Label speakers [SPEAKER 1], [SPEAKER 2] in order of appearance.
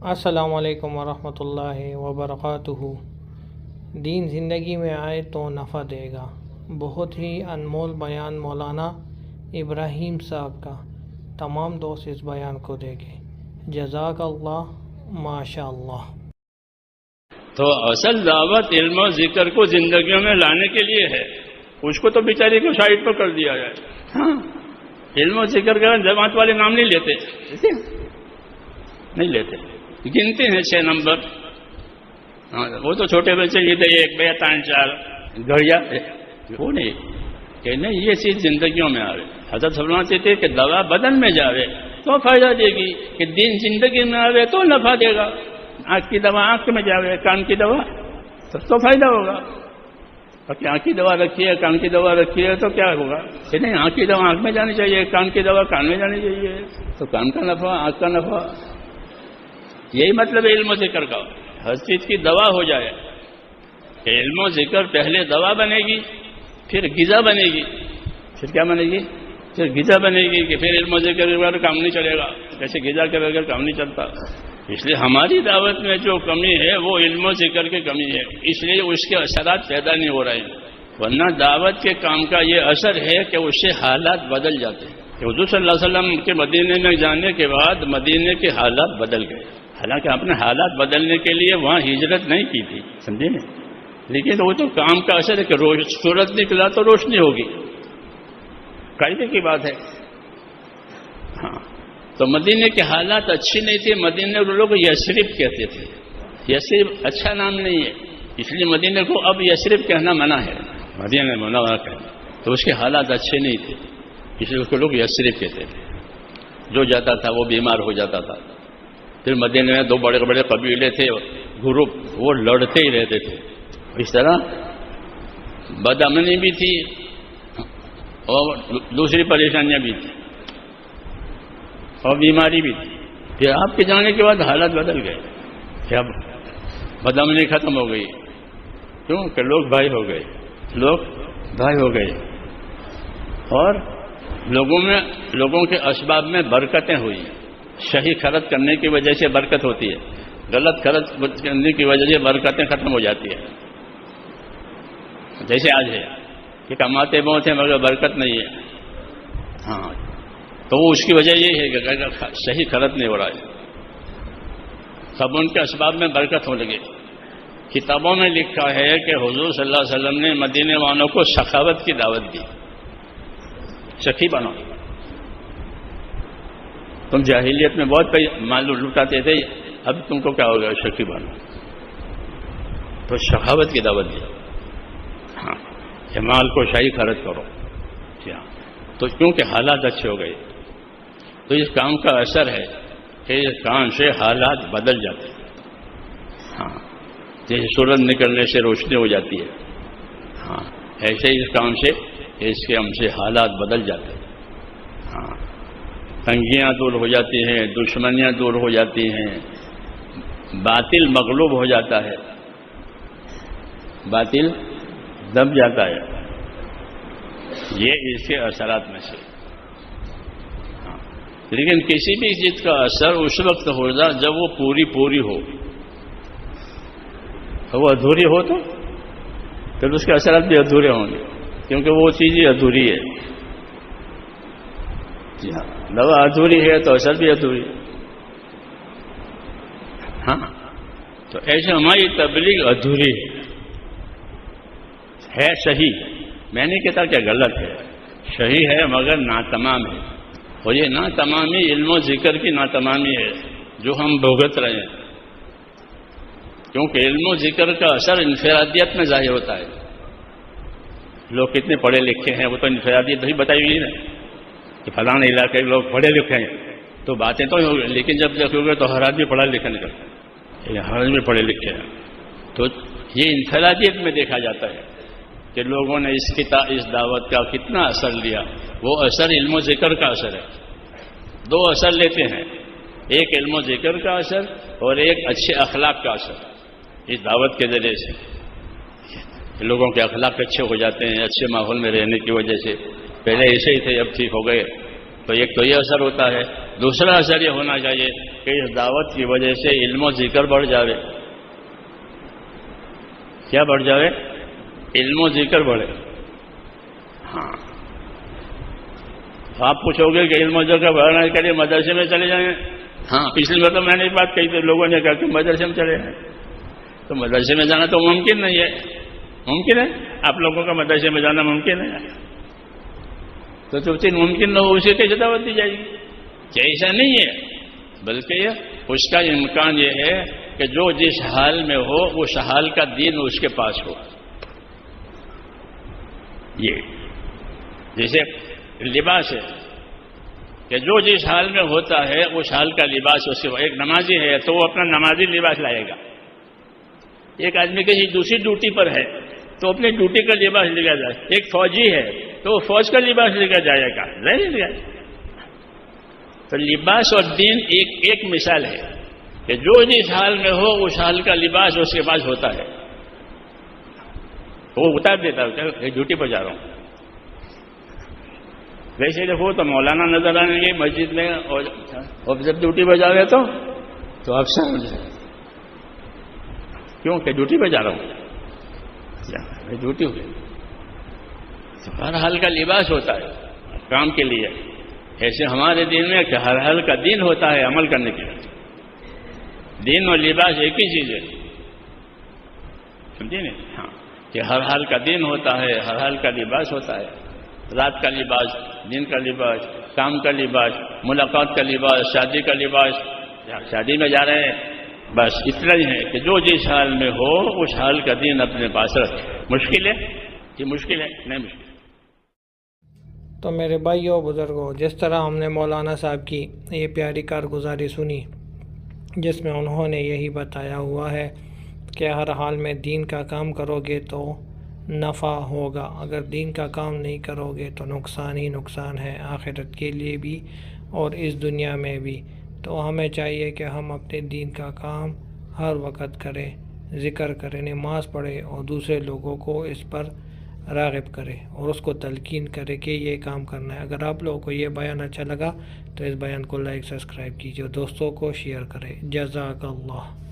[SPEAKER 1] السلام علیکم ورحمۃ اللہ وبرکاتہ۔ دین زندگی میں آئے تو نفع دے گا۔ بہت ہی انمول بیان مولانا ابراہیم صاحب کا تمام دوست اس بیان کو دیکھیں جزاک اللہ ماشاء اللہ
[SPEAKER 2] تو اصل دعوت علم و ذکر کو زندگیوں میں لانے کے لیے ہے۔ اس کو تو بیچاری کو سائڈ پر کر دیا جائے۔ ہاں۔ علم و ذکر کا جماعت والے نام نہیں لیتے۔ نہیں لیتے۔ گنتے ہیں چھ نمبر۔ ہاں وہ تو چھوٹے بچے یہ ایک بے تین، چار، گھڑیا۔ وہ نہیں، کہ نہیں، یہ چیز زندگیوں میں آوے۔ حضرت فرماتے تھے کہ دوا بدن میں جاوے تو فائدہ دے گی، کہ دن زندگی میں آوے تو نفع دے گا۔ آنکھ کی دوا آنکھ میں جاوے، کان کی دوا تب تو فائدہ ہوگا۔ باقی آنکھ کی دوا رکھی ہے کان کی دوا رکھی ہے تو کیا ہوگا؟ کہ نہیں، آنکھ کی دوا آنکھ میں جانی چاہیے، کان کی دوا کان میں جانی چاہیے۔ تو کان کا نفع، آنکھ کا نفع۔ یہی مطلب ہے علم و ذکر کا۔ ہر چیز کی دوا ہو جائے۔ کہ علم و ذکر پہلے دوا بنے گی، پھر غذا بنے گی۔ پھر کیا بنے گی؟ پھر غذا بنے گی کہ پھر علم و ذکر کے بغیر کام نہیں چلے گا۔ جیسے غذا کے بغیر کام نہیں چلتا۔ اس لیے ہماری دعوت میں جو کمی ہے، وہ علم و ذکر کی کمی ہے۔ اس لیے اس کے اثرات پیدا نہیں ہو رہے۔ ہیں ورنہ دعوت کے کام کا یہ اثر ہے کہ اس سے حالات بدل جاتے۔ ہیں کہ حضور صلی اللہ علیہ وسلم کے مدینے میں جانے کے بعد مدینے کے حالات بدل گئے۔ حالانکہ آپ نے حالات بدلنے کے لیے وہاں ہجرت نہیں کی تھی، سمجھے نا لیکن وہ تو کام کا اثر ہے کہ روش سورج نکلا تو روشنی ہوگی۔ قاعدے کی بات ہے۔ ہاں۔ تو مدینے کے حالات اچھی نہیں تھے، مدینے کو لوگ یسرف کہتے تھے۔ یسرف اچھا نام نہیں ہے، اس لیے مدینے کو اب یسرف کہنا منع ہے۔ مدینہ منورہ کہنا تو اس کے حالات اچھے نہیں تھے، اس لیے اس کو لوگ یسرف کہتے تھے۔ جو جاتا تھا وہ بیمار ہو جاتا تھا۔ پھر مدینے میں دو بڑے بڑے قبیلے تھے، گروپ، وہ لڑتے ہی رہتے تھے۔ اس طرح بدامنی بھی تھی اور دوسری پریشانیاں بھی تھیں اور بیماری بھی تھی۔ پھر آپ کے جانے کے بعد حالات بدل گئے کہ اب بدامنی ختم ہو گئی۔ کیوں؟ کہ لوگ بھائی ہو گئے۔ لوگ بھائی ہو گئے۔ اور لوگوں میں، لوگوں کے اسباب میں برکتیں ہوئی۔ صحیح خرچ کرنے کی وجہ سے برکت ہوتی ہے۔ غلط خرچ کرنے کی وجہ سے برکتیں ختم ہو جاتی ہے جیسے آج ہے کہ کماتے بہت ہیں مگر برکت نہیں ہے۔ ہاں۔ تو وہ اس کی وجہ یہ ہے کہ صحیح خرچ نہیں ہو رہا ہے سب ان کے اسباب میں برکت ہو لگے۔ کتابوں میں لکھا ہے کہ حضور صلی اللہ علیہ وسلم نے مدینے والوں کو سخاوت کی دعوت دی۔ سخی بنو تم جاہلیت میں بہت معلوم لٹاتے تھے، اب تم کو کیا ہوگا؟ سخی بنو تو سخاوت کی دعوت دی۔ ہاں کہ مال کو شاہی خرچ کرو۔ جی ہاں۔ تو کیونکہ حالات اچھے ہو گئے، تو اس کام کا اثر ہے کہ اس کام سے حالات بدل جاتے ہیں۔ ہاں جیسے سورج نکلنے سے روشنی ہو جاتی ہے۔ ہاں ایسے اس کام سے اس کے ہم سے حالات بدل جاتے ہیں۔ تنگیاں دور ہو جاتی ہیں، دشمنیاں دور ہو جاتی ہیں۔ باطل مغلوب ہو جاتا ہے۔ باطل دب جاتا ہے۔ یہ اس کے اثرات میں سے۔ لیکن کسی بھی چیز کا اثر اس وقت ہو جا جب وہ پوری پوری ہو۔ وہ ادھوری ہو تو پھر اس کے اثرات بھی ادھورے ہوں گے۔ کیونکہ وہ چیز ہی ادھوری ہے۔ جی ہاں۔ دوا ادھوری ہے تو اثر بھی ادھوری۔ ہاں۔ تو ایسے ہماری تبلیغ ادھوری ہے۔ صحیح۔ میں نہیں کہتا کہ غلط ہے۔ صحیح ہے مگر ناتمام ہے۔ اور یہ ناتمامی علم و ذکر کی ناتمامی ہے جو ہم بھگت رہے ہیں۔ کیونکہ علم و ذکر کا اثر انفرادیت میں ظاہر ہوتا ہے۔ لوگ کتنے پڑھے لکھے ہیں وہ تو انفرادیت ہی بتائی ہوئی نا کہ فلاں علاقے کے لوگ پڑھے لکھے ہیں۔ تو باتیں تو ہی ہو لیکن جب دیکھو گے تو ہر آدمی پڑھا لکھا نکلتا یعنی ہر آدمی پڑھے لکھے ہیں۔ تو یہ انفرادیت میں دیکھا جاتا ہے کہ لوگوں نے اس کتاب اس دعوت کا کتنا اثر لیا۔ وہ اثر علم و ذکر کا اثر ہے۔ دو اثر لیتے ہیں۔ ایک علم و ذکر کا اثر اور ایک اچھے اخلاق کا اثر۔ اس دعوت کے ذریعے سے۔ لوگوں کے اخلاق اچھے ہو جاتے ہیں، اچھے ماحول میں رہنے کی وجہ سے۔ پہلے ایسے ہی تھے اب ٹھیک ہو گئے تو ایک تو یہ اثر ہوتا ہے دوسرا اثر یہ ہونا چاہیے کہ اس دعوت کی وجہ سے علم و ذکر بڑھ جاوے کیا بڑھ جاوے علم و ذکر بڑھے ہاں آپ پوچھو گے کہ علم و ذکر بڑھنے کے لیے مدرسے میں چلے جائیں ہاں پچھلی بار تو میں نے بات کہی تو لوگوں نے کہا کہ مدرسے میں چلے جائیں تو مدرسے میں جانا تو ممکن نہیں ہے ممکن ہے آپ لوگوں کا مدرسے میں جانا ممکن ہے تو جو چیز ممکن نہ ہو، اسے کیسے دعوت دی جائے گی؟ کہ ایسا نہیں ہے، بلکہ یہ اس کا امکان یہ ہے کہ جو جس حال میں ہو اس حال کا دین اس کے پاس ہو۔ یہ جیسے لباس ہے، کہ جو جس حال میں ہوتا ہے، اس حال کا لباس اس کے ایک نمازی ہے، تو وہ اپنا نمازی لباس لائے گا۔ ایک آدمی کسی دوسری ڈیوٹی پر ہے، تو اپنی ڈیوٹی کا لباس لے جائے ایک فوجی ہے تو وہ فوج کا لباس لے کر جائے گا۔ نہیں لے تو لباس اور دین ایک ایک مثال ہے کہ جو جس حال میں ہو، اس حال کا لباس اس کے پاس ہوتا ہے۔ وہ اتار دیتا ہے ڈیوٹی پر جا رہا ہوں۔ ویسے دیکھو تو مولانا نظر آنے گے مسجد میں اور جب ڈیوٹی پہ جا رہے تو تو افسر کیوں کہ ڈیوٹی پہ جا رہا ہوں۔ ڈیوٹی ہو گئی۔ ہر حال کا لباس ہوتا ہے، کام کے لیے۔ ایسے ہمارے دین میں کہ ہر حال کا دین ہوتا ہے عمل کرنے کے لیے۔ دین اور لباس ایک ہی چیز ہے۔ سمجھے نا ہاں۔ کہ ہر حال کا دین ہوتا ہے، ہر حال کا لباس ہوتا ہے۔ رات کا لباس، دن کا لباس، کام کا لباس، ملاقات کا لباس، شادی کا لباس۔ شادی میں جا رہے ہیں، بس اتنا ہی ہے کہ جو جس حال میں ہو، اس حال کا دین اپنے پاس رکھ مشکل ہے؟ یہ مشکل ہے، نہیں مشکل۔
[SPEAKER 1] تو میرے بھائیوں بزرگوں جس طرح ہم نے مولانا صاحب کی یہ پیاری کارگزاری سنی، جس میں انہوں نے یہی بتایا ہوا ہے کہ ہر حال میں دین کا کام کرو گے تو نفع ہوگا، اگر دین کا کام نہیں کرو گے تو نقصان ہی نقصان ہے آخرت کے لیے بھی اور اس دنیا میں بھی۔ تو ہمیں چاہیے کہ ہم اپنے دین کا کام ہر وقت کریں، ذکر کریں، نماز پڑھیں اور دوسرے لوگوں کو اس پر راغب کرے اور اس کو تلقین کرے کہ یہ کام کرنا ہے۔ اگر آپ لوگوں کو یہ بیان اچھا لگا تو اس بیان کو لائک، سبسکرائب کیجیے دوستوں کو شیئر کرے جزاک اللہ۔